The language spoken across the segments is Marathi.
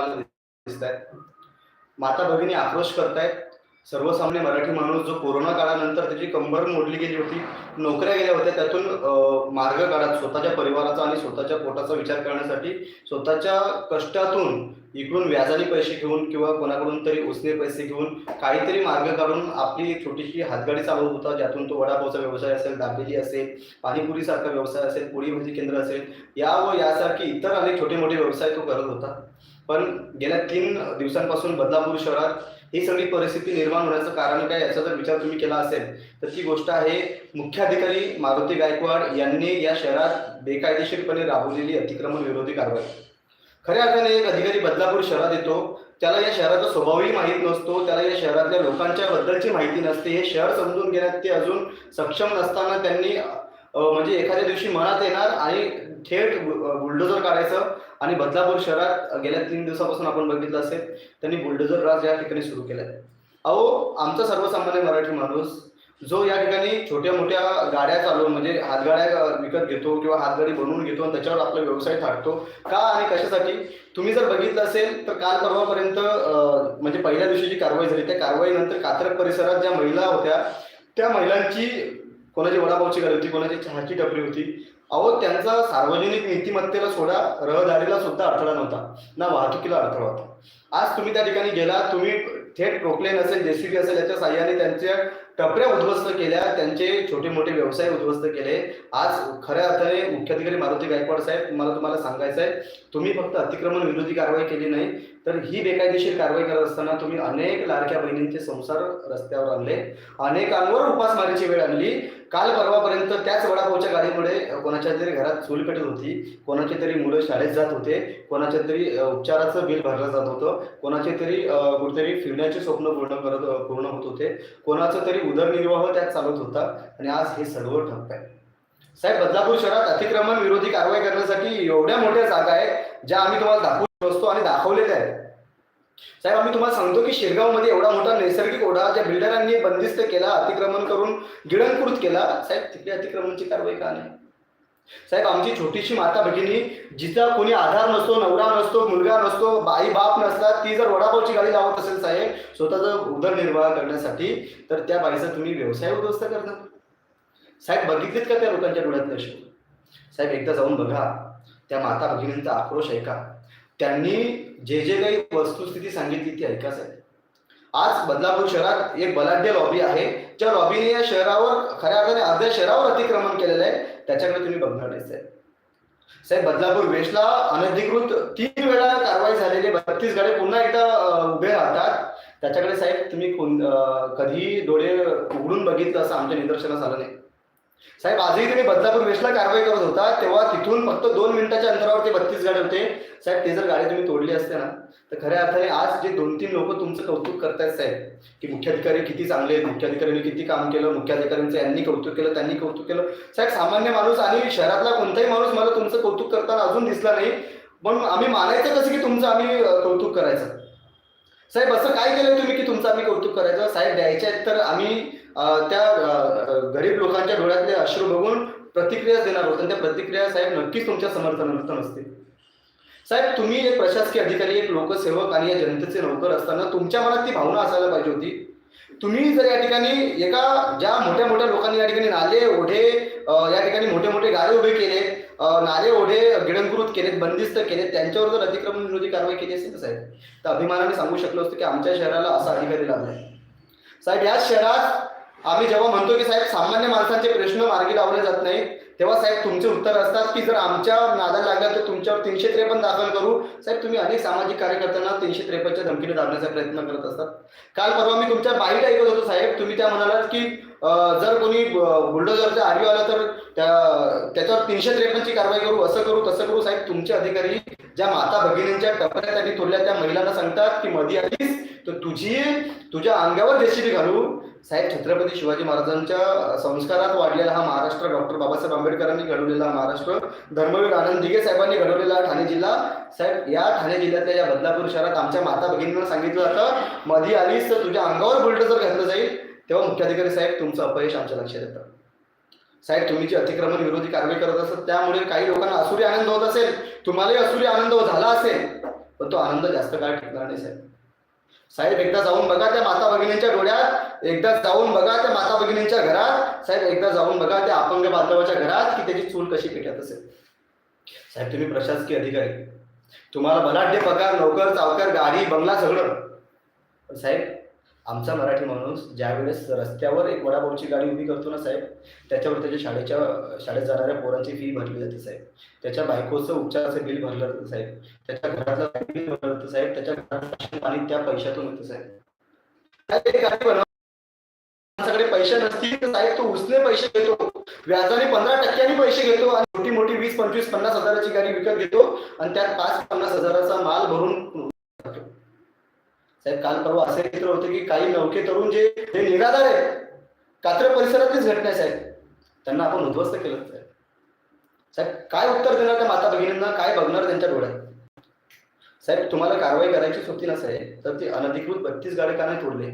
दिसत आहेत माता भगिनी आक्रोश करतायत. सर्वसामान्य मराठी माणूस जो कोरोना काळानंतर त्याची कंबर मोडली गेली होती नोकऱ्या गेल्या होत्या त्यातून मार्ग काढत स्वतःच्या परिवाराचा आणि स्वतःच्या पोटाचा विचार करण्यासाठी स्वतःच्या कष्टातून इकडून व्याजाने पैसे घेऊन किंवा कोणाकडून तरी उसने पैसे घेऊन काहीतरी मार्ग काढून आपली छोटीशी हातगाडी चालवत होता ज्यातून तो वडापावचा व्यवसाय असेल दाबेली असेल पाणीपुरीसारखा व्यवसाय असेल पोळी भाजी केंद्र असेल या व यासारखे इतर अनेक छोटे मोठे व्यवसाय तो करत होता. पण गेल्या तीन दिवसांपासून बदलापूर शहरात ही सगळी परिस्थिती निर्माण होण्याचं कारण काय याचा जर विचार तुम्ही केला असेल तर ती गोष्ट आहे मुख्याधिकारी मारुती गायकवाड यांनी या शहरात बेकायदेशीरपणे राबवलेली अतिक्रमण विरोधी कारवाई. खऱ्या अर्थाने एक अधिकारी बदलापूर शहरात येतो त्याला या शहराचा स्वभावही माहीत नसतो त्याला या शहरातल्या लोकांच्या बद्दलची माहिती नसते हे शहर समजून घेण्यात ते अजून सक्षम नसताना त्यांनी म्हणजे एखाद्या दिवशी मनात येणार आणि थेट बुलडोजर काढायचं आणि बदलापूर शहरात गेल्या तीन दिवसापासून आपण बघितलं असेल त्यांनी बुलडोजर राज या ठिकाणी सुरू केलाय. अहो आमचा सर्वसामान्य मराठी माणूस जो या ठिकाणी छोट्या मोठ्या गाड्या चालवून म्हणजे हातगाड्या विकत घेतो किंवा हातगाडी बनवून घेतो आणि त्याच्यावर आपला व्यवसाय थाटतो का आणि कशासाठी? तुम्ही जर बघितलं असेल तर काल परवापर्यंत म्हणजे पहिल्या दिवशी जी कारवाई झाली त्या कारवाईनंतर कात्रक परिसरात ज्या महिला होत्या त्या महिलांची कोणाची वडापावची गाडी होती कोणाची चहाची टपरी होती अहो त्यांचा सार्वजनिक नीतिमत्तेला सोडा रहदारीला सुद्धा अडथळा नव्हता. ना वाहतुकीला अडथळा होता. आज तुम्ही त्या ठिकाणी गेला तुम्ही थेट प्रोक्लेन असेल जेसीबी असेल याच्या साह्याने त्यांच्या टपऱ्या उद्ध्वस्त केल्या त्यांचे छोटे मोठे व्यवसाय उद्ध्वस्त केले. आज खऱ्या अर्थाने मुख्याधिकारी मारुती गायकवाड साहेब मला तुम्हाला सांगायचं आहे तुम्ही फक्त अतिक्रमण विरोधी कारवाई केली नाही तर ही बेकायदेशीर कारवाई करत असताना तुम्ही अनेक लाडक्या बहिणींचे संसार रस्त्यावर आणले अनेकांवर उपासमारीची वेळ आणली. काल परवापर्यंत त्याच वडापावच्या गाडीमुळे कोणाच्या तरी घरात चूल पेटत होती कोणाचे तरी मुलं शाळेत जात होते कोणाच्या तरी उपचाराचं बिल भरलं जात होतं कोणाचे तरी कुठेतरी फिरण्याचे स्वप्न पूर्ण करत पूर्ण होत होते कोणाचं तरी उदरनिर्वाह त्यात चालत होता आणि आज हे सर्व ठप्प आहे. साहेब बदलापूर शहरात अतिक्रमण विरोधी कारवाई करण्यासाठी एवढ्या मोठ्या जागा आहेत ज्या आम्ही तुम्हाला दाखवू असतो आणि दाखवलेल्या आहेत. साहेब आम्ही तुम्हाला सांगतो की शिरगावमध्ये एवढा मोठा नैसर्गिक ओढा ज्या बिल्डरांनी बंदिस्त केला अतिक्रमण करून गिळंकृत केला साहेब तिकडे अतिक्रमणची कारवाई का नाही? साहेब आमची छोटीशी माता भगिनी जिचा कोणी आधार नसतो नवरा नसतो मुलगा नसतो बाई बाप नसतात ती जर वडापावची गाडी लावत असेल साहेब स्वतःचा उदरनिर्वाह करण्यासाठी तर त्या बाईचा तुम्ही व्यवसाय उद्ध्वस्त करणार. साहेब बघितलेत का त्या लोकांच्या डोळ्यात अश्रू साहेब एकदा जाऊन बघा. त्या माता भगिनींचा आक्रोश ऐका. त्यांनी जे जे काही वस्तुस्थिती सांगितली ती ऐका साहेब. आज बदलापूर शहरात एक बलाढ्य लॉबी आहे. ज्या लॉबीने या शहरावर खऱ्या अर्थाने अर्ध्या शहरावर अतिक्रमण केलेलं आहे. त्याच्याकडे तुम्ही बघणार नाही साहेब. साहेब बदलापूर वेस्टला अनधिकृत तीन वेळा कारवाई झालेले बत्तीस गाडे पुन्हा एकदा उभे राहतात. त्याच्याकडे साहेब तुम्ही कोण कधी डोळे उघडून बघितलं असं आमच्या निदर्शनास आलं नाही. साहेब आजही तुम्ही बदलापूर वेस्टला कारवाई करत होता तेव्हा तिथून फक्त दोन मिनिटाच्या अंतरावर ते बत्तीस गाड्या होते. साहेब ते जर गाडी तुम्ही तोडली असते ना तर खऱ्या अर्थाने आज जे दोन तीन लोक तुमचं कौतुक करतायत साहेब की मुख्याधिकारी किती चांगले आहेत मुख्याधिकाऱ्यांनी किती काम केलं मुख्याधिकाऱ्यांचं यांनी कौतुक केलं त्यांनी कौतुक केलं. साहेब सामान्य माणूस आणि शहरातला कोणताही माणूस मला तुमचं कौतुक करताना अजून दिसला नाही. पण आम्ही मानायचं कसं की तुमचं आम्ही कौतुक करायचं? साहेब असं काय केलं तुम्ही की तुमचं आम्ही कौतुक करायचं? साहेब द्यायचे आहेत तर आम्ही त्या गरीब लोकांच्या डोळ्यातले अश्रू बघून प्रतिक्रिया देणार होतं. त्या प्रतिक्रिया साहेब नक्कीच तुमच्या समर्थनार्थ नसते साहेब तुम्ही एक प्रशासकीय अधिकारी एक लोकसेवक आणि या जनतेचे नोकर असताना तुमच्या मनात ती भावना असायला पाहिजे होती. तुम्ही जर या ठिकाणी एका ज्या मोठ्या मोठ्या लोकांनी या ठिकाणी नाले ओढे या ठिकाणी मोठे मोठे गाडे उभे केले नाले ओढे गिडंकृत केलेत बंदिस्त केलेत त्यांच्यावर जर अतिक्रमण विरोधी कारवाई केली असेल ना साहेब तर अभिमानाने सांगू शकलो असतो की आमच्या शहराला असा अधिकारी लाभलाय. साहेब याच शहरात आम्ही जेव्हा म्हणतो की साहेब सामान्य माणसांचे प्रश्न मार्गी लावले जात नाही तेव्हा साहेब तुमचे उत्तर असतात की जर आमच्या नादा लागला तर तुमच्यावर तीनशे त्रेपन्न दाखल करू. साहेब तुम्ही अनेक सामाजिक कार्यकर्त्यांना तीनशे त्रेपन्नच्या धमकीने दाबण्याचा प्रयत्न करत असतात. काल परवा मी तुमच्या बाईट ऐकत होतो साहेब. तुम्ही त्या म्हणालात की जर कोणी बुलडोजरचा आर्यू आला तर त्याच्यावर तीनशे त्रेपन्नची कारवाई करू असं करू तसं करू. साहेब तुमचे अधिकारी ज्या माता भगिनींच्या टपऱ्या त्यांनी तोडल्या त्या महिलांना सांगतात की मधी आलीस तर तुझी तुझ्या अंगावर जेसीबी घालू साहेब छत्रपती शिवाजी महाराजांच्या संस्कारात वाढलेला हा महाराष्ट्र डॉक्टर बाबासाहेब आंबेडकरांनी घडवलेला हा महाराष्ट्र धर्मवीर आनंद दिघे साहेबांनी घडवलेला ठाणे जिल्हा. साहेब या ठाणे जिल्ह्यातल्या या बदलापूर शहरात आमच्या माता भगिनींना सांगितलं जातं मधी आलीस तर तुझ्या अंगावर बुलडोजर घातलं जाईल. तेव्हा मुख्याधिकारी साहेब तुमचं अपयश आमच्या लक्षात येतं. साहेब तुम्ही जी अतिक्रमण विरोधी कारवाई करत असत त्यामुळे काही लोकांना असुरी आनंद होत असेल. तुम्हालाही असुरी आनंद झाला असेल. पण तो आनंद जास्त काळ टिकणार नाही साहेब. साहेब एकदा जाऊन बघा त्या माता भगिनींच्या डोळ्यात. एकदा जाऊन बघा त्या माता भगिनींच्या घरात. साहेब एकदा जाऊन बघा त्या अपंग बांधवाच्या घरात की त्याची चूल कशी पेटत असेल. साहेब तुम्ही प्रशासकीय अधिकारी. तुम्हाला बलाढ्य पगार नोकर चावकर गाडी बंगला सगळं. साहेब आमचा मराठी माणूस ज्यावेळेस रस्त्यावर एक वडापावची गाडी उभी करतो ना साहेब त्याच्यावर त्याच्या शाळेच्या शाळेत जाणाऱ्या पोरांची फी भरली जाते साहेब. त्याच्या बायकोचं उपचाराचं बिल भरलं जातं साहेब. त्याच्या घरातलं बिल भरलं जातं साहेब. त्याच्या घरात पाणी त्या पैशातून होतं साहेब. सगळे माणसाकडे पैसे नसतील तर साहेब तो उसने पैसे घेतो. व्याजाने पंधरा टक्क्यांनी पैसे घेतो आणि मोठी मोठी वीस पंचवीस पन्नास हजाराची गाडी विकत घेतो आणि त्यात पाच पन्नास हजाराचा माल भरून साहेब काल परवा असे चित्र होते की काही नौके तरुण जे हे निराधार आहेत कात्र परिसरातलीच घटना आहे साहेब. त्यांना आपण उद्ध्वस्त केलं साहेब. साहेब काय उत्तर देणार त्या माता भगिनींना? काय बघणार त्यांच्या डोळ्यात? साहेब तुम्हाला कारवाई करायचीच होती ना साहेब. तर ते अनधिकृत बत्तीस गाड्या का नाही तोडले.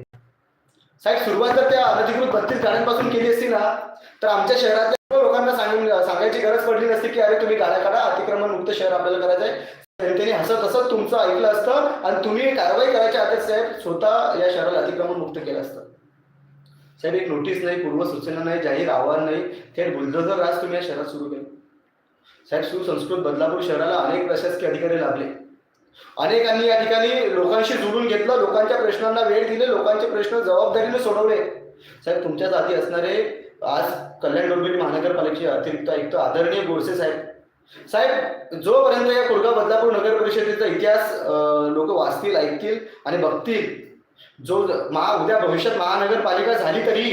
साहेब सुरुवात जर त्या अनधिकृत बत्तीस गाड्यांपासून केली असती ना तर आमच्या शहरातल्या लोकांना सांगून सांगायची गरज पडली नसती की अरे तुम्ही गाड्या काढा अतिक्रमण मुक्त शहर आपल्याला करायचं आहे त्यांनी हसत हसत तुमचं ऐकलं असतं आणि तुम्ही कारवाई करायच्या आधी साहेब स्वतः या शहराला अतिक्रमण मुक्त केलं असतं. साहेब एक नोटीस नाही पूर्व सूचना नाही जाहीर आव्हान नाही. थेट बुलडोजर राज तुम्ही या शहरात सुरू केलं. साहेब सुसंस्कृत बदलापूर शहराला अनेक प्रशासकीय अधिकारी लाभले. अनेकांनी या ठिकाणी लोकांशी जुळून घेतलं लोकांच्या प्रश्नांना वेळ दिले लोकांचे प्रश्न जबाबदारीने सोडवले. साहेब तुमच्या जाती असणारे आज कल्याण डोंबिवली महानगरपालिकेचे अतिरिक्त आयुक्त आदरणीय गोडसे साहेब साहेब जोपर्यंत या कुडका बदलापूर नगर परिषदेचा इतिहास लोक वाचतील ऐकतील आणि बघतील जो महा उद्या भविष्यात महानगरपालिका झाली तरी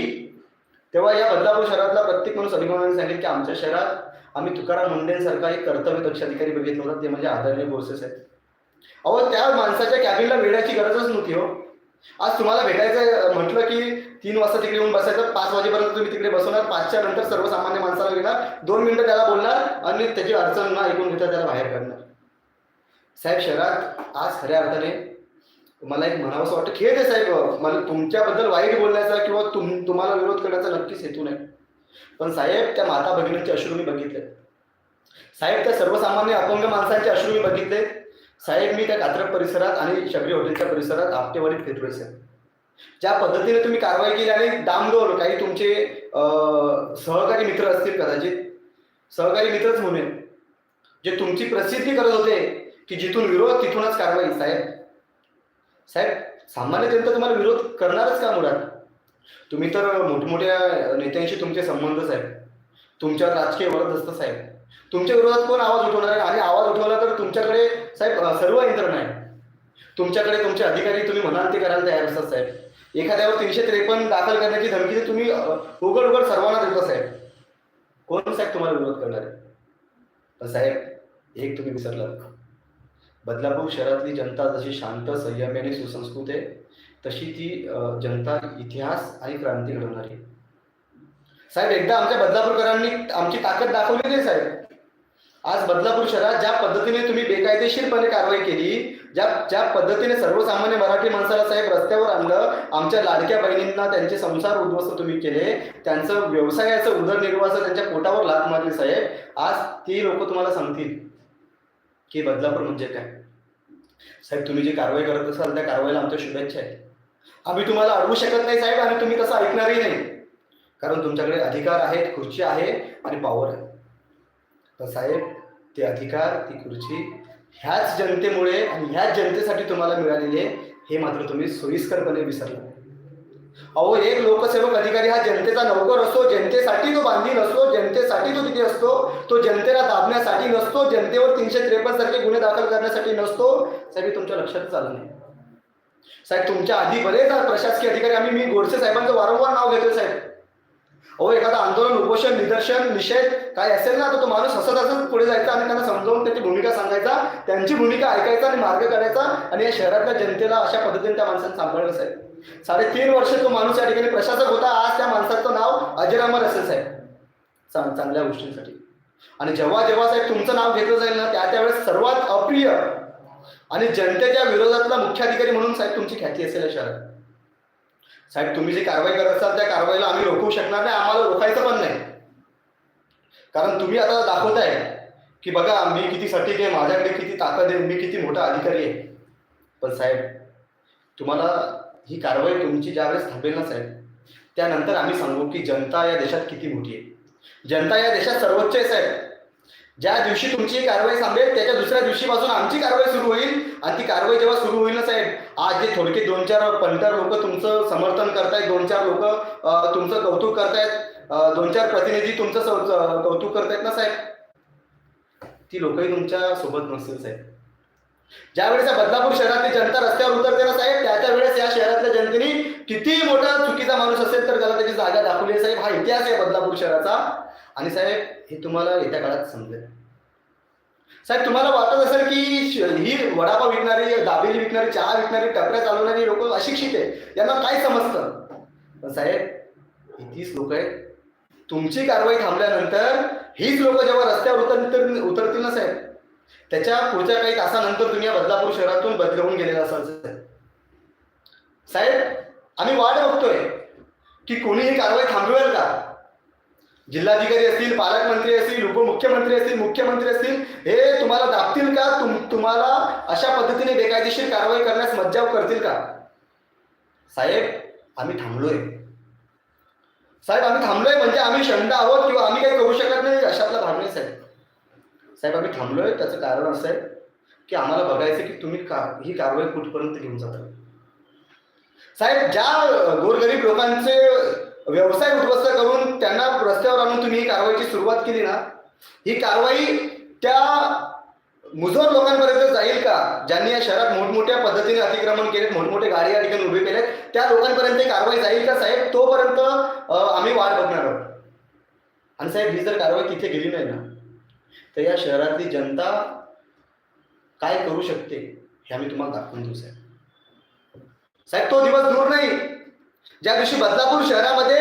तेव्हा या बदलापूर शहरातला प्रत्येक माणूस अभिमानाने सांगेल की आमच्या शहरात आम्ही तुकाराम मुंडेंसारखा एक कर्तव्य दक्ष अधिकारी बघितला होता ते म्हणजे आदरणीय गोडसे आहेत अहो त्या माणसाच्या कॅबिनला मिळण्याची गरजच नव्हती हो. आज तुम्हाला भेटायचं म्हटलं की तीन वाजता तिकडे येऊन बसायचं पाच वाजेपर्यंत तुम्ही तिकडे बसवणार पाचच्या नंतर सर्वसामान्य माणसाला घेणार दोन मिनिटं त्याला बोलणार आणि त्याची अडचण ना ऐकून घेता त्याला बाहेर काढणार. साहेब शहरात आज खऱ्या अर्थाने मला एक म्हणावंसं वाटतं खेळ आहे साहेब मला तुमच्याबद्दल वाईट बोलण्याचा किंवा तुम तुम्हाला विरोध करण्याचा नक्कीच हेतू नाही. पण साहेब त्या माता भगिनींचे अश्रू मी बघितले साहेब त्या सर्वसामान्य अपंग माणसांचे अश्रू मी बघितले साहेब मी त्या कात्रप परिसरात आणि शबरी हॉटेलच्या परिसरात आपटेवाडीत फिरलोय साहेब. ज्या पद्धतीने तुम्ही कारवाई केली आणि डामडोर काही तुमचे सहकारी मित्र असतील कदाचित सहकारी मित्रच म्हणून जे तुमची प्रसिद्धी करत होते की जिथून विरोध तिथूनच कारवाई साहेब. साहेब सामान्य जनता तुम्हाला विरोध करणारच का मुळात? तुम्ही तर मोठमोठ्या नेत्यांशी तुमचे संबंधच आहेत तुमच्यावर राजकीय वरद असतं साहेब. तुमच्या विरोधात कोण आवाज उठवणार आहे? आणि आवाज उठवला तर तुमच्याकडे साहेब सर्व यंत्रणा आहे तुमच्याकडे तुमचे अधिकारी तुम्ही म्हणाल ते करायला तयार असतात साहेब. एखाद्यावर तीनशे त्रेपन्न दाखल करण्याची धमकी तुम्ही उघड उघड सर्वांना देता साहेब. कोण साहेब तुम्हाला विरोध करणार आहे? पण साहेब एक तुम्ही विसरलात. बदलापूर शहरातली जनता जशी शांत संयमी आणि सुसंस्कृत आहे तशी ती जनता इतिहास आणि क्रांती घडवणारी आहे. साहेब एकदा आमच्या बदलापूरकरांनी आमची ताकद दाखवली नाही साहेब. आज बदलापूर शहरात ज्या पद्धतीने तुम्ही बेकायदेशीरपणे कारवाई केली ज्या ज्या पद्धतीने सर्वसामान्य मराठी माणसाला साहेब रस्त्यावर आणलं आमच्या लाडक्या बहिणींना त्यांचे संसार उद्ध्वस्त तुम्ही केले त्यांचं व्यवसायाचं उदरनिर्वाहाचं त्यांच्या पोटावर लात मारली साहेब आज ती लोक तुम्हाला सांगतील की बदलापूर म्हणजे काय. साहेब तुम्ही जी कारवाई करत असाल त्या कारवाईला आमच्या शुभेच्छा आहेत. आम्ही तुम्हाला अडवू शकत नाही साहेब आणि तुम्ही तसं ऐकणारही नाही. कारण तुमच्याकडे अधिकार आहेत खुर्ची आहे आणि पॉवर आहे. तर साहेब ते अधिकार ती खुर्ची ह्याच जनतेमुळे आणि ह्याच जनतेसाठी तुम्हाला मिळालेली आहे हे मात्र तुम्ही सोयीस्करपणे विसरला. अहो एक लोकसेवक अधिकारी हा जनतेचा नौकर असतो जनतेसाठी तो बांधील असतो जनतेसाठी तो तिथे असतो तो जनतेला दाबण्यासाठी नसतो जनतेवर तीनशे त्रेपन्न सारखे गुन्हे दाखल करण्यासाठी नसतो. साहेब तुमच्या लक्षातच आलं नाही. साहेब तुमच्या आधी बरेच प्रशासकीय अधिकारी आम्ही मी गोडसे साहेबांचं वारंवार नाव घेतोय साहेब. अहो एखादा आंदोलन उपोषण निदर्शन निषेध काय असेल ना तर तो माणूस हसत हसत पुढे जायचा आणि त्यांना समजावून त्याची भूमिका सांगायचा त्यांची भूमिका ऐकायचा आणि मार्ग करायचा आणि या शहरातल्या जनतेला अशा पद्धतीने त्या माणसाने सांभाळलं साहेब. साडेतीन वर्ष तो माणूस या ठिकाणी प्रशासक होता. आज त्या माणसाचं नाव अजरामर असेल साहेब. चांगल्या गोष्टींसाठी. आणि जेव्हा जेव्हा साहेब तुमचं नाव घेतलं जाईल ना त्या त्यावेळेस सर्वात अप्रिय आणि जनतेच्या विरोधातला मुख्याधिकारी म्हणून साहेब तुमची ख्याती असेल या शहरात. साहेब तुम्ही जी कारवाई करत असाल त्या कारवाईला आम्ही रोखू शकणार नाही आम्हाला रोखायचं पण नाही. कारण तुम्ही आता दाखवताय की बघा मी किती सटीक आहे माझ्याकडे किती ताकद आहे मी किती मोठा अधिकारी आहे. पण साहेब तुम्हाला ही कारवाई तुमची ज्यावेळेस थांबेल ना साहेब त्यानंतर आम्ही सांगू की जनता या देशात किती मोठी आहे. जनता या देशात सर्वोच्च आहे साहेब. ज्या दिवशी तुमची ही कारवाई थांबेल त्याच्या दुसऱ्या दिवशीपासून आमची कारवाई सुरू होईल. आणि ती कारवाई जेव्हा सुरू होईल ना साहेब आज जे थोडके दोन चार पंधरा लोक तुमचं समर्थन करतायत दोन चार लोक तुमचं कौतुक करतायत दोन चार प्रतिनिधी तुमचं कौतुक करतायत ना साहेब? ती लोकही तुमच्यासोबत नसतील साहेब. ज्या वेळेस बदलापूर शहरातली जनता रस्त्यावर उतरते ना साहेब त्या त्या वेळेस या शहरातल्या जनतेने किती मोठा चुकीचा माणूस असेल तर त्याला त्याची जागा दाखवली आहे साहेब. हा इतिहास आहे बदलापूर शहराचा. आणि साहेब हे तुम्हाला येत्या काळात समजेल साहेब तुम्हाला वाटत असेल की श- ही वडापाव विकणारी दाबेली विकणारी चहा विकणारी टपऱ्या चालवणारी लोक अशिक्षित आहे यांना काय समजतं? पण साहेब ही तीच लोक आहेत. तुमची कारवाई थांबल्यानंतर हीच लोक जेव्हा रस्त्यावर उतर उतरतील ना साहेब? त्याच्या पुढच्या काही तासानंतर तुम्ही या बदलापूर शहरातून बदलवून गेलेला असाल साहेब. साहेब आम्ही वाट बघतोय की कोणी ही कारवाई थांबवेल का? जिल्हाधिकारी असतील पालकमंत्री असतील उपमुख्यमंत्री असतील मुख्यमंत्री असतील हे तुम्हाला दाबतील का? तुम तुम्हाला अशा पद्धतीने बेकायदेशीर कारवाई करण्यास मज्जाव करतील का? साहेब आम्ही थांबलोय. साहेब आम्ही थांबलोय म्हणजे आम्ही शंड आहोत किंवा आम्ही काही करू शकत नाही अशातला भाग नाही साहेब. साहेब आम्ही थांबलोय त्याचं कारण असं आहे की आम्हाला बघायचं की तुम्ही का ही कारवाई कुठपर्यंत घेऊन जाता? साहेब ज्या गोरगरीब लोकांचे व्यवसाय उद्ध्वस्त करून त्यांना रस्त्यावर आणून तुम्ही ही कारवाईची सुरुवात केली ना ही कारवाई त्या मुजोर लोकांपर्यंत जाईल का? ज्यांनी या शहरात मोठमोठ्या पद्धतीने अतिक्रमण केलेत मोठमोठे गाडी या ठिकाणी उभे केलेत त्या लोकांपर्यंत कारवाई जाईल का साहेब? तोपर्यंत आम्ही वाट बघणार आहोत. आणि साहेब ही जर कारवाई तिथे गेली नाही ना तर या शहरातली जनता काय करू शकते हे आम्ही तुम्हाला दाखवून देऊ साहेब. साहेब तो दिवस दूर नाही. ज्या दिवशी बदलापूर शहरामध्ये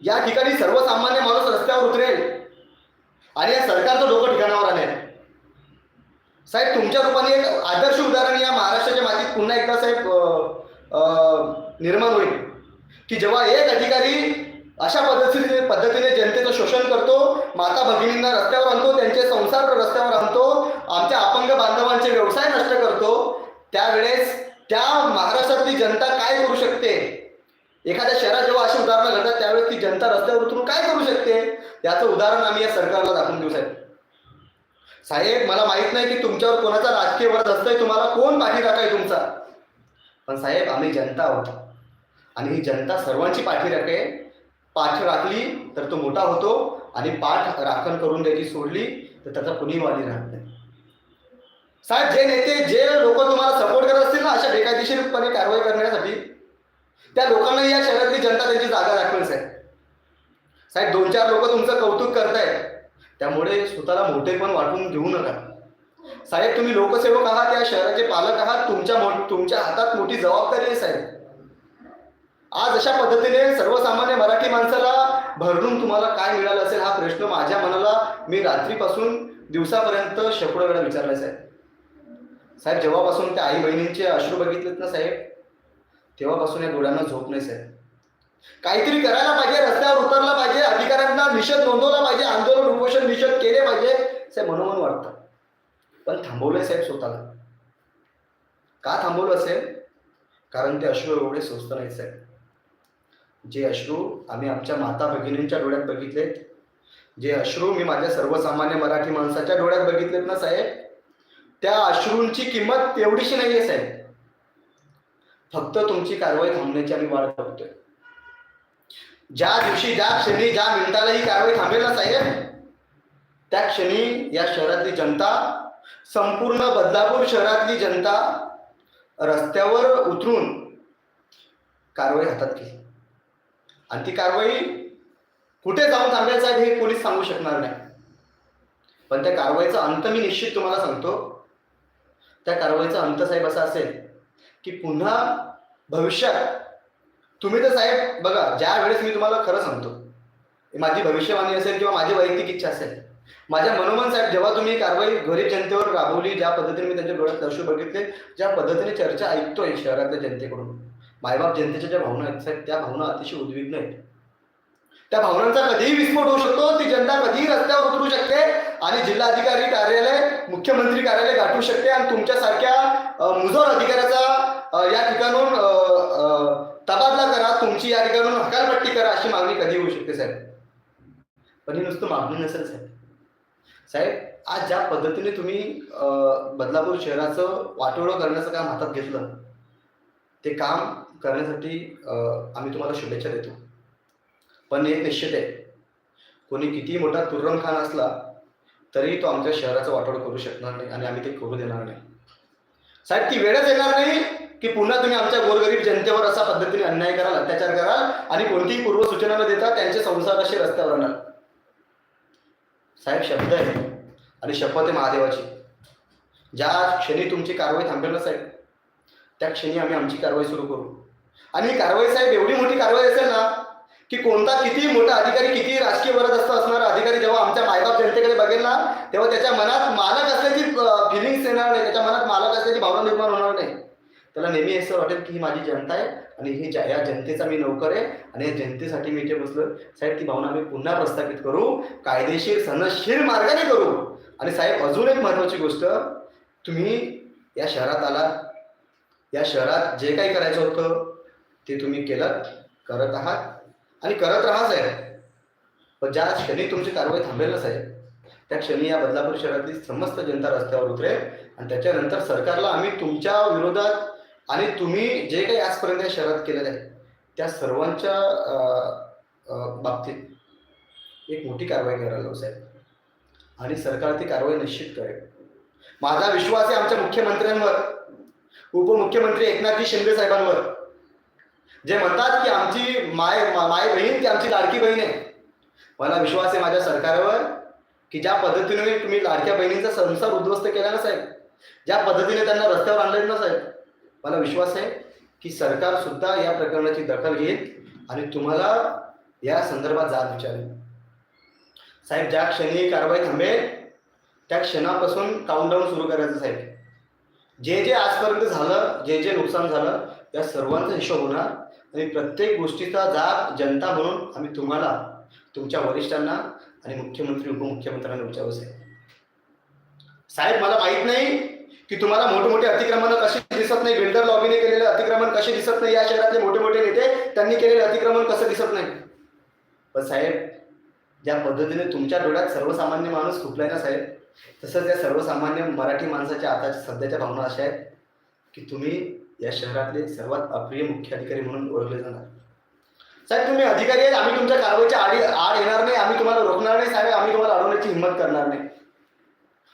या ठिकाणी सर्वसामान्य माणूस रस्त्यावर उतरेल आणि या सरकारचं डोकं ठिकाणावर आले साहेब तुमच्या रूपाने एक आदर्श उदाहरण या महाराष्ट्राच्या मातीत पुन्हा एकदा साहेब निर्माण होईल. की जेव्हा एक अधिकारी अशा पद्धतीने पद्धतीने जनतेचं शोषण करतो माता भगिनींना रस्त्यावर आणतो त्यांचे संसार रस्त्यावर आणतो आमच्या अपंग बांधवांचे व्यवसाय नष्ट करतो त्यावेळेस त्या महाराष्ट्रातली जनता काय करू शकते? एखाद्या शहरात जेव्हा अशी उदाहरणं घडतात त्यावेळेस ती जनता रस्त्यावर उतरून काय करू शकते? याचं उदाहरण आम्ही या सरकारला दाखवून देऊ साहेब. साहेब मला माहीत नाही की तुमच्यावर कोणाचा राजकीय वरद असतंय तुम्हाला कोण पाठीराखा आहे तुमचा? पण साहेब आम्ही जनता आहोत आणि ही जनता सर्वांची पाठीराख आहे. पाठ राखली तर तो मोठा होतो आणि पाठ राखण करून द्यायची सोडली तर त्याचा कुणी वाली राहत नाही. साहेब जे नेते जे लोक तुम्हाला सपोर्ट करत असतील कारवाई करण्यासाठी त्या लोकांना या शहरातली जनता त्यांची जागा दाखवेल साहेब. साहेब दोन चार लोक तुमचं कौतुक करतायत. त्यामुळे स्वतःला मोठे पण वाटून घेऊ नका. साहेब तुम्ही लोकसेवक आहात या शहराचे पालक आहात तुमच्या तुमच्या हातात मोठी जबाबदारी आहे साहेब. आज अशा पद्धतीने सर्वसामान्य मराठी माणसाला भरडून तुम्हाला काय मिळालं असेल हा प्रश्न माझ्या मनाला मी रात्रीपासून दिवसापर्यंत शेकडो वेळा विचारला साहेब. साहेब जेव्हापासून त्या आई बहिणींचे अश्रू बघितलेत ना साहेब तेव्हापासून या डोळ्यांना झोप नाही साहेब. काहीतरी करायला पाहिजे रस्त्यावर उतरला पाहिजे अधिकाऱ्यांना निषेध नोंदवला पाहिजे आंदोलन उपोषण निषेध केले पाहिजे साहेब मनोमन वाटतं पण थांबवलंय साहेब स्वतःला. का थांबवलं असेल? कारण ते अश्रू एवढे स्वस्त नाहीत साहेब. जे अश्रू आम्ही आमच्या माता भगिनींच्या डोळ्यात बघितलेत जे अश्रू मी माझ्या सर्वसामान्य मराठी माणसाच्या डोळ्यात बघितलेत ना साहेब त्या अश्रूंची किंमत तेवढीशी नाहीये साहेब. फक्त तुमची कारवाई थांबण्याची आम्ही वाट बघतोय. ज्या दिवशी ज्या क्षणी ज्या मिनिटाला ही कारवाई थांबेल ना साहेब त्या क्षणी या शहरातली जनता संपूर्ण बदलापूर शहरातली जनता रस्त्यावर उतरून कारवाई हातात केली आणि ती कारवाई कुठे जाऊन थांबेल साहेब हे पोलीस सांगू शकणार नाही. पण त्या कारवाईचा अंत मी निश्चित तुम्हाला सांगतो. त्या कारवाईचा अंत साहेब असा असेल की पुन्हा भविष्यात तुम्ही तर साहेब बघा ज्या वेळेस मी तुम्हाला खरं सांगतो माझी भविष्यवाणी असेल किंवा माझी वैयक्तिक इच्छा असेल माझ्या मनोमन साहेब जेव्हा तुम्ही कारवाई गरीब जनतेवर राबवली ज्या पद्धतीने मी त्यांच्या डोळ्यात दर्शू बघितले ज्या पद्धतीने चर्चा ऐकतोय शहरातल्या जनतेकडून मायबाप जनतेच्या ज्या भावना आहेत साहेब त्या भावना अतिशय उद्विग्न आहेत. त्या भावनांचा कधीही विस्फोट होऊ शकतो ती जनता कधीही रस्त्यावर उतरू शकते आणि जिल्हाधिकारी कार्यालय मुख्यमंत्री कार्यालय गाठू शकते आणि तुमच्यासारख्या मुजोर अधिकाऱ्याचा या ठिकाणून तबादला करा तुमची या ठिकाणून हकालपट्टी करा अशी मागणी कधी होऊ शकते साहेब? पण ही नुसतं मागणी नसेल साहेब. साहेब आज ज्या पद्धतीने तुम्ही बदलापूर शहराचं वाटोळं करण्याचं काम हातात घेतलं ते काम करण्यासाठी आम्ही तुम्हाला शुभेच्छा देतो. पण एक निश्चित आहे. कोणी किती मोठा तुर्रम खान असला तरी तो आमच्या शहराचं वाटोळ करू शकणार नाही आणि आम्ही ते करू देणार नाही. साहेब ती वेळच येणार नाही की पुन्हा तुम्ही आमच्या गोरगरीब जनतेवर अशा पद्धतीने अन्याय कराल अत्याचार कराल आणि कोणतीही पूर्वसूचना न देता त्यांचे संसार असे रस्त्यावर आणणार साहेब शब्द आहे आणि शपथ आहे महादेवाची. ज्या क्षणी तुमची कारवाई थांबेल ना साहेब त्या क्षणी आम्ही आमची कारवाई सुरू करू. आणि ही कारवाई साहेब एवढी मोठी कारवाई असेल ना की कोणता किती मोठा अधिकारी किती राजकीय वरदस्त असणारा अधिकारी जेव्हा आमच्या मायबाप जनतेकडे बघेल ना तेव्हा त्याच्या मनात मालक असल्याची फिलिंग्स येणार नाही. त्याच्या मनात मालक असल्याची भावना निर्माण होणार नाही. त्याला नेहमी असं वाटेल की ही माझी जनता आहे आणि ही या जनतेचा मी नोकर आहे आणि या जनतेसाठी मी इथे बसलो साहेब ती भावना आम्ही पुन्हा प्रस्थापित करू. कायदेशीर सनशीर मार्गाने करू. आणि साहेब अजून एक महत्वाची गोष्ट तुम्ही या शहरात आलात. या शहरात जे काही करायचं होतं ते तुम्ही केलं करत आहात. आणि करत राहा साहेब. पण ज्या क्षणी तुमची कारवाई थांबेल ना साहेब त्या क्षणी या बदलापूर शहरातली समस्त जनता रस्त्यावर उतरेल आणि त्याच्यानंतर सरकारला आम्ही तुमच्या विरोधात आणि तुम्ही जे काही आजपर्यंत या शहरात केलेलं आहे त्या सर्वांच्या बाबतीत एक मोठी कारवाई करायला हवं साहेब. आणि सरकार ती कारवाई निश्चित करेल. माझा विश्वास आहे आमच्या मुख्यमंत्र्यांवर उपमुख्यमंत्री एकनाथजी शिंदे साहेबांवर. जे म्हणतात की आमची माय मा- माय बहीण ती आमची लाडकी बहीण आहे. मला विश्वास आहे माझ्या सरकारवर की ज्या पद्धतीने तुम्ही लाडक्या बहिणींचा संसार उद्ध्वस्त केला ना साहेब ज्या पद्धतीने त्यांना रस्त्यावर आणलं ना साहेब मला विश्वास आहे की सरकार सुद्धा या प्रकरणाची दखल घेईल आणि तुम्हाला या संदर्भात जात विचारेल. साहेब ज्या क्षणी कारवाई थांबेल त्या क्षणापासून काउंटडाऊन सुरू करायचं साहेब. जे जे आजपर्यंत झालं जे जे नुकसान झालं त्या सर्वांचा हिशोब होणार. आणि प्रत्येक गोष्टीचा जाब जनता म्हणून आम्ही तुम्हाला तुमच्या वरिष्ठांना आणि मुख्यमंत्री उपमुख्यमंत्र्यांना विचारू साहेब साहेब मला माहीत नाही की तुम्हाला मोठमोठे अतिक्रमण कसे दिसत नाही? बिल्डर लॉबीने केलेले अतिक्रमण कसे दिसत नाही? या शहरातले मोठे मोठे नेते त्यांनी केलेले अतिक्रमण कसं दिसत नाही? पण साहेब ज्या पद्धतीने तुमच्या डोळ्यात सर्वसामान्य माणूस खुपलाय ना साहेब तसंच या सर्वसामान्य मराठी माणसाच्या आता सध्याच्या भावना अशा आहेत की तुम्ही या शहरातले सर्वात अप्रिय मुख्य अधिकारी म्हणून ओळखले जाणार. साहेब तुम्ही अधिकारी आहेत आम्ही तुमच्या कारवाईच्या आडी आड येणार नाही आम्ही तुम्हाला रोखणार नाही साहेब आम्ही तुम्हाला अडवण्याची हिंमत करणार नाही.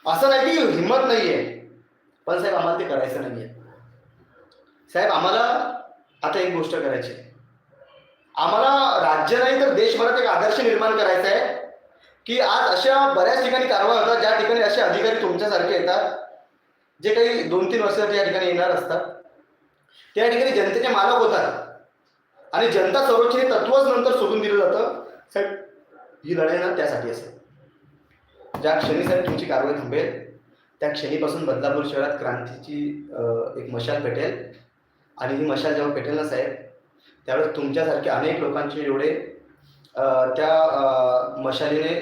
असं नाही की हिंमत नाहीये पण साहेब आम्हाला ते करायचं नाहीये. साहेब आम्हाला आता एक गोष्ट करायची आहे. आम्हाला राज्य नाही तर देशभरात एक आदर्श निर्माण करायचा आहे की आज अशा बऱ्याच ठिकाणी कारवाई होतात ज्या ठिकाणी असे अधिकारी तुमच्यासारखे येतात जे काही दोन तीन वर्षासाठी या ठिकाणी येणार असतात. त्या ठिकाणी जनतेचे मालक होतात. आणि जनता संरक्षण हे तत्वच नंतर सोडून दिलं जातं. साहेब ही लढाई ना त्यासाठी असेल. ज्या क्षणी साहेब तुमची कारवाई थांबेल त्या क्षणीपासून बदलापूर शहरात क्रांतीची एक मशाल पेटेल आणि ही मशाल जेव्हा पेटेल ना साहेब त्यावेळेस तुमच्यासारखे अनेक लोकांचे एवढे त्या मशालीने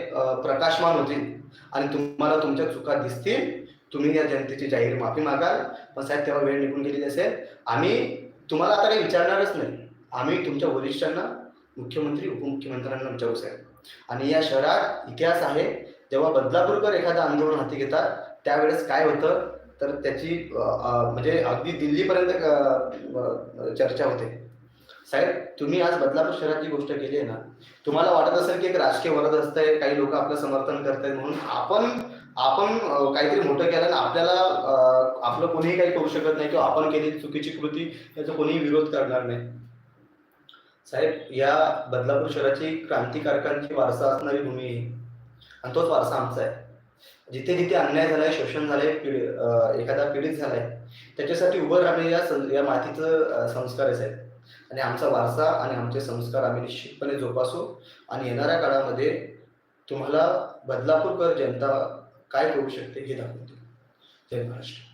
प्रकाशमान होतील आणि तुम्हाला तुमच्या चुका दिसतील. तुम्ही या जनतेची जाहीर माफी मागाल. पण साहेब तेव्हा वेळ निघून गेलेली असेल. आम्ही तुम्हाला आता काही विचारणारच नाही. आम्ही तुमच्या वरिष्ठांना मुख्यमंत्री उपमुख्यमंत्र्यांना विचारू साहेब. आणि या शहरात इतिहास आहे. जेव्हा बदलापूरकर एखादं आंदोलन हाती घेतात त्यावेळेस काय होतं? तर त्याची म्हणजे अगदी दिल्लीपर्यंत चर्चा होते. साहेब तुम्ही आज बदलापूर शहरात जी गोष्ट केली आहे ना तुम्हाला वाटत असेल की एक राजकीय वरद असतंय काही लोक आपलं समर्थन करतायत म्हणून आपण आपण काहीतरी मोठं केलं आणि आपल्याला आपलं कोणीही काही करू शकत नाही किंवा आपण केलेली चुकीची कृती याचा कोणीही विरोध करणार नाही. साहेब या बदलापूर शहराची क्रांतिकारकांची वारसा असणारी भूमी आहे. आणि तोच वारसा आमचा आहे. जिथे जिथे अन्याय झालाय शोषण झालंय एखादा पीडित झालाय त्याच्यासाठी उभं राहणे या सं- या मातीचं संस्कार आहे आणि आमचा वारसा आणि आमचे संस्कार आम्ही निश्चितपणे जोपासू. आणि येणाऱ्या काळामध्ये तुम्हाला बदलापूरकर जनता काय करू शकते हे दाखवतो. जय महाराष्ट्र.